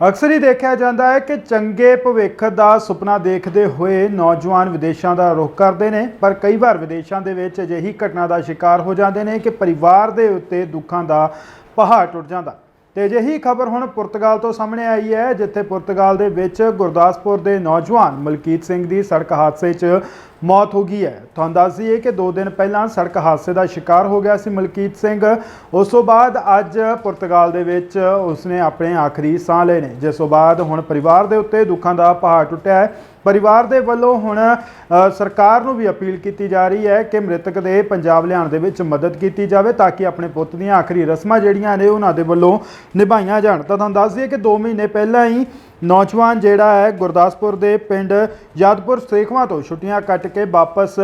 ਅਕਸਰ ਹੀ ਦੇਖਿਆ ਜਾਂਦਾ ਹੈ ਕਿ ਚੰਗੇ ਭਵਿੱਖ ਦਾ ਸੁਪਨਾ ਦੇਖਦੇ ਹੋਏ ਨੌਜਵਾਨ ਵਿਦੇਸ਼ਾਂ ਦਾ ਰੁਖ ਕਰਦੇ ਨੇ, ਪਰ ਕਈ ਵਾਰ ਵਿਦੇਸ਼ਾਂ ਦੇ ਵਿੱਚ ਅਜਿਹੀ ਘਟਨਾ ਦਾ ਸ਼ਿਕਾਰ ਹੋ ਜਾਂਦੇ ਨੇ ਕਿ ਪਰਿਵਾਰ ਦੇ ਉੱਤੇ ਦੁੱਖਾਂ ਦਾ ਪਹਾੜ ਟੁੱਟ ਜਾਂਦਾ। ਤੇ ਅਜਿਹੀ ਖਬਰ ਹੁਣ ਪੁਰਤਗਾਲ ਤੋਂ ਸਾਹਮਣੇ ਆਈ ਹੈ, ਜਿੱਥੇ ਪੁਰਤਗਾਲ ਦੇ ਵਿੱਚ ਗੁਰਦਾਸਪੁਰ ਦੇ ਨੌਜਵਾਨ ਮਲਕੀਤ ਸਿੰਘ ਦੀ ਸੜਕ ਹਾਦਸੇ 'ਚ ਮੌਤ ਹੋ ਗਈ ਹੈ। ਤੁਹਾਨੂੰ ਦੱਸ ਦਈਏ ਕਿ 2 ਦਿਨ ਪਹਿਲਾਂ ਸੜਕ ਹਾਦਸੇ ਦਾ ਸ਼ਿਕਾਰ ਹੋ ਗਿਆ ਸੀ ਮਲਕੀਤ ਸਿੰਘ। ਉਸ ਤੋਂ ਬਾਅਦ ਅੱਜ ਪੁਰਤਗਾਲ ਦੇ ਵਿੱਚ ਉਸਨੇ ਆਪਣੇ ਆਖਰੀ ਸਾਹ ਲਏ ਨੇ। ਜਿਸ ਤੋਂ ਬਾਅਦ ਹੁਣ ਪਰਿਵਾਰ ਦੇ ਉੱਤੇ ਦੁੱਖਾਂ ਦਾ ਪਹਾੜ ਟੁੱਟਿਆ ਹੈ। ਪਰਿਵਾਰ ਦੇ ਵੱਲੋਂ ਹੁਣ ਸਰਕਾਰ ਨੂੰ ਵੀ ਅਪੀਲ ਕੀਤੀ ਜਾ ਰਹੀ ਹੈ ਕਿ ਮ੍ਰਿਤਕ ਦੇ ਪੰਜਾਬ ਲਿਆਉਣ ਦੇ ਵਿੱਚ ਮਦਦ ਕੀਤੀ ਜਾਵੇ ਤਾਂ ਕਿ ਆਪਣੇ ਪੁੱਤ ਦੀਆਂ ਆਖਰੀ ਰਸਮਾਂ ਜਿਹੜੀਆਂ ਨੇ ਉਹਨਾਂ ਦੇ ਵੱਲੋਂ ਨਿਭਾਈਆਂ ਜਾਣ। ਤਾਂ ਤੁਹਾਨੂੰ ਦੱਸ ਦਈਏ ਕਿ 2 ਮਹੀਨੇ ਪਹਿਲਾਂ ਹੀ ਨੌਜਵਾਨ ਜਿਹੜਾ ਹੈ ਗੁਰਦਾਸਪੁਰ ਦੇ ਪਿੰਡ ਯਾਦਪੁਰ ਸੇਖਵਾਂ ਤੋਂ ਛੁੱਟੀਆਂ ਕੱਟ ਕੇ ਵਾਪਸ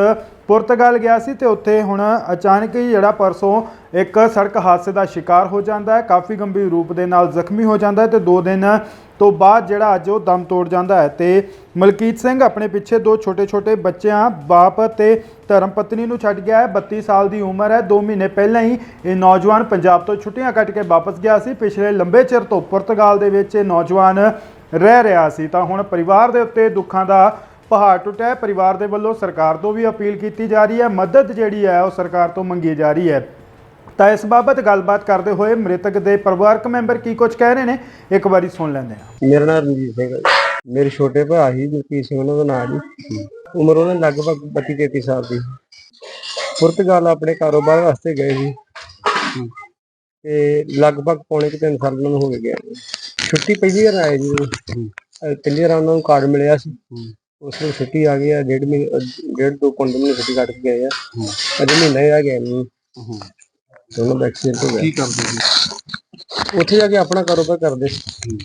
ਪੁਰਤਗਾਲ ਗਿਆ ਸੀ ਤੇ ਉੱਥੇ ਹੁਣ ਅਚਾਨਕ ਹੀ ਜਿਹੜਾ ਪਰਸੋਂ ਇੱਕ ਸੜਕ ਹਾਦਸੇ ਦਾ ਸ਼ਿਕਾਰ ਹੋ ਜਾਂਦਾ ਹੈ, ਕਾਫੀ ਗੰਭੀਰ ਰੂਪ ਦੇ ਨਾਲ ਜ਼ਖਮੀ ਹੋ ਜਾਂਦਾ ਹੈ ਤੇ 2 ਦਿਨ ਤੋਂ ਬਾਅਦ ਜਿਹੜਾ ਅੱਜ ਉਹ ਦਮ ਤੋੜ ਜਾਂਦਾ ਹੈ ਤੇ ਮਲਕੀਤ ਸਿੰਘ ਆਪਣੇ ਪਿੱਛੇ ਦੋ ਛੋਟੇ-ਛੋਟੇ ਬੱਚਿਆਂ ਬਾਪ ਤੇ ਧਰਮ ਪਤਨੀ ਨੂੰ ਛੱਡ ਗਿਆ ਹੈ 32 ਸਾਲ ਦੀ ਉਮਰ ਹੈ 2 ਮਹੀਨੇ ਪਹਿਲਾਂ ਹੀ ਇਹ ਨੌਜਵਾਨ ਪੰਜਾਬ ਤੋਂ ਛੁੱਟੀਆਂ ਕੱਟ ਕੇ ਵਾਪਸ ਗਿਆ ਸੀ, ਪਿਛਲੇ ਲੰਬੇ ਚਿਰ ਤੋਂ ਪੁਰਤਗਾਲ ਦੇ ਵਿੱਚ ਇਹ ਨੌਜਵਾਨ ਰਹਿ ਰਿਹਾ ਸੀ। ਤਾਂ ਹੁਣ ਪਰਿਵਾਰ ਦੇ ਉੱਤੇ ਦੁੱਖਾਂ ਦਾ ਪਹਾੜ ਟੁੱਟਿਆ ਹੈ। ਪਰਿਵਾਰ ਦੇ ਵੱਲੋਂ ਸਰਕਾਰ ਤੋਂ ਵੀ ਅਪੀਲ ਕੀਤੀ ਜਾ ਰਹੀ ਹੈ। ਮਦਦ ਜਿਹੜੀ ਹੈ ਉਹ ਸਰਕਾਰ ਤੋਂ ਮੰਗੀ ਜਾ ਰਹੀ ਹੈ। ਤਾਂ ਇਸ ਬਾਬਤ ਗੱਲਬਾਤ ਕਰਦੇ ਹੋਏ ਮ੍ਰਿਤਕ ਦੇ ਪਰਿਵਾਰਕ ਮੈਂਬਰ ਕੀ ਕੁਝ ਕਹਿ ਰਹੇ ਨੇ, ਇੱਕ ਵਾਰੀ ਸੁਣ ਲੈਂਦੇ ਹਾਂ। ਮੇਰਾ ਨਾਮ ਰਣਜੀਤ ਸਿੰਘ ਹੈ ਜੀ। ਮੇਰੇ ਛੋਟੇ ਭਰਾ ਸੀ ਜਗਦੀਸ਼ ਸਿੰਘ ਉਹਨਾਂ ਦਾ ਨਾਮ ਜੀ। ਉਮਰ ਉਹਨਾਂ ਦੀ ਲਗਭਗ 32 33 ਸਾਲ ਦੀ ਪੁਰਤਗਾਲ ਆਪਣੇ ਕਾਰੋਬਾਰ ਵਾਸਤੇ ਗਏ ਸੀ। ਤੇ ਲਗਭਗ ਪੌਣੇ ਕੁ ਤਿੰਨ ਸਾਲ ਉਹਨਾਂ ਨੂੰ ਹੋ ਗਏ ਗਿਆ। ਛੁੱਟੀ ਪਹਿਲੀ ਵਾਰ ਆਏ ਜੀ ਉਹ। ਅਹ ਪਹਿਲੀ ਵਾਰ ਉਹਨਾਂ ਨੂੰ ਕਾਰਡ ਮਿਲਿਆ ਸੀ। ਉਸ ਨੂੰ ਛੁੱਟੀ ਆ ਗਈ ਆ ਡੇਢ ਮਹੀਨੇ ਡੇਢ ਦੋ ਕੁੰਡ ਮਹੀਨੇ ਛੁੱਟੀ ਕੱਟ ਕੇ ਗਏ ਆ। ਅਜੇ ਮਹੀਨਾ ਹੀ ਆ ਗਿਆ ਨਹੀਂ। ਦੋਨੋਂ ਦਾ ਐਕਸੀਡੈਂਟ ਹੋ ਗਿਆ ਕੀ ਕਰਦੇ ਸੀ? ਉੱਥੇ ਜਾ ਕੇ ਆਪਣਾ ਕਾਰੋਬਾਰ ਕਰਦੇ ਸੀ।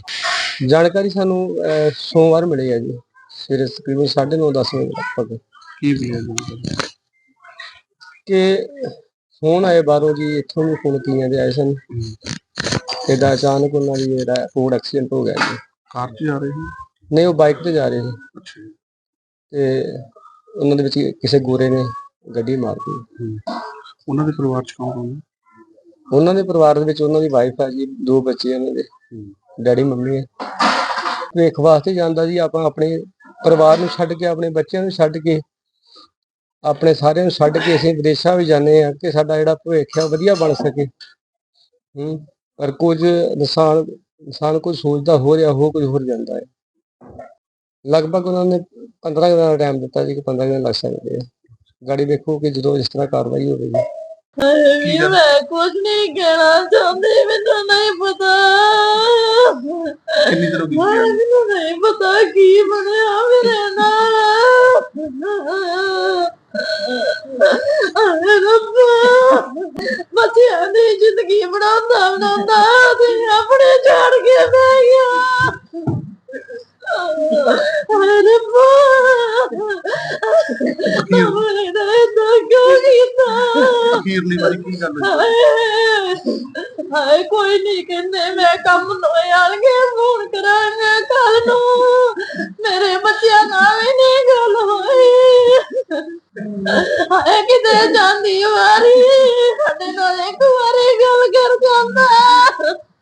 ਜਾਣਕਾਰੀ ਸਾਨੂੰ ਅਹ, ਸੋਮਵਾਰ ਮਿਲੀ ਹੈ ਜੀ। ਸਵੇਰੇ ਤਕਰੀਬਨ 9:30 10 ਵਜੇ ਲਗਭਗ ਕੀ ਹੈ ਜੀ? ਕਿ ਫੋਨ ਆਏ ਬਾਹਰੋਂ ਜੀ ਇੱਥੋਂ ਵੀ ਫੋਨ ਕੀਆਂ ਦੇ ਆਏ ਸਨ। ਇਹਦਾ ਅਚਾਨਕ ਉਹਨਾਂ ਦੀ ਜਿਹੜਾ ਫੋਰਡ ਐਕਸੀਡੈਂਟ ਹੋ ਗਿਆ ਜੀ। ਕਾਰ 'ਚ ਜਾ ਰਹੇ ਸੀ? ਨਹੀਂ ਉਹ ਬਾਈਕ ਤੇ ਜਾ ਰਹੇ ਸੀ। ਅੱਛਾ ਜੀ। ਤੇ ਉਹਨਾਂ ਦੇ ਵਿੱਚ ਕਿਸੇ ਗੋਰੇ ਨੇ ਗੱਡੀ ਮਾਰਤੀ ਉਹਨਾਂ ਦੇ ਪਰਿਵਾਰ 'ਚ ਕੌਣ ਕੌਣ? ਉਹਨਾਂ ਦੇ ਪਰਿਵਾਰ ਦੇ ਵਿੱਚ ਉਹਨਾਂ ਦੀ ਵਾਈਫ ਹੈ ਜੀ ਦੋ ਬੱਚੇ ਉਹਨਾਂ ਦੇ। ਡੈਡੀ ਮੰਮੀ ਹੈ ਵੇਖ ਵਾਸਤੇ ਜਾਂਦਾ ਜੀ ਆਪਾਂ ਆਪਣੇ ਪਰਿਵਾਰ ਨੂੰ ਛੱਡ ਕੇ ਆਪਣੇ ਬੱਚਿਆਂ ਨੂੰ ਛੱਡ ਕੇ ਆਪਣੇ ਸਾਰਿਆਂ ਨੂੰ ਛੱਡ ਕੇ ਅਸੀਂ ਵਿਦੇਸ਼ਾਂ ਵੀ ਜਾਂਦੇ ਆ ਕਿ ਸਾਡਾ ਜਿਹੜਾ ਭਵਿੱਖ ਹੈ ਵਧੀਆ ਬਣ ਸਕੇ। ਹੂੰ। ਪਰ ਕੁਝ ਇਨਸਾਨ ਇਨਸਾਨ ਕੁਝ ਸੋਚਦਾ ਹੋ ਰਿਹਾ ਹੋ ਕੁਝ ਹੋਰ ਜਾਂਦਾ ਹੈ। ਲਗਭਗ ਉਹਨਾਂ ਨੇ 15 ਦਿਨ ਦਾ ਟਾਈਮ ਦਿੱਤਾ ਜੀ ਕਿ 15 ਦਿਨ ਲੱਗ ਸਕਦੇ ਆ ਗਾੜੀ ਵੇਖੋ ਕਿ ਜਦੋਂ ਇਸ ਤਰ੍ਹਾਂ ਕਾਰਵਾਈ ਹੋਵੇਗੀ। ਕੀ ਗੱਲ? ਮੈਂ ਕੁਝ ਨਹੀਂ ਕਹਿਣਾ ਚਾਹੁੰਦੀ ਮੈਨੂੰ ਨਹੀਂ ਪਤਾ। ਕਿੰਨੀ ਦੇਰ ਹੋ ਗਈ? ਮੈਨੂੰ ਨਹੀਂ ਪਤਾ ਕੀ ਬਣਿਆ ਮੇਰੇ ਨਾਲ। ਆਏ ਰੱਬਾ। ਬੱਚਿਆਂ ਦੀ ਜ਼ਿੰਦਗੀ ਬਣਾਉਂਦਾ ਬਣਾਉਂਦਾ ਤੇ ਆਪਣੇ ਛੱਡ ਕੇ ਬਹਿ ਗਿਆ। ਆਏ ਰੱਬਾ ਮੇਰੇ ਨਾਲ ਏਦਾਂ ਕਿਉਂ ਅਖੀਰਲੀ ਵਾਰੀ ਕੀ ਗੱਲ ਹੋਈ? ਹਾਏ ਹਾਏ ਕੋਈ ਨਹੀਂ ਕਹਿੰਦੇ, ਮੈਂ ਕੰਮ ਤੋਂ ਆਣਗੇ ਫੋਨ ਕਰਾਂਗੇ ਕੱਲ ਨੂੰ। ਮੇਰੇ ਬੱਚਿਆਂ ਨਾਲ ਵੀ ਨਹੀਂ ਗੱਲ ਹੋਈ। ਹਾਏ, ਕਿਤੇ ਜਾਂਦੀ ਵਾਰੀ, ਸਾਡੇ ਨਾਲ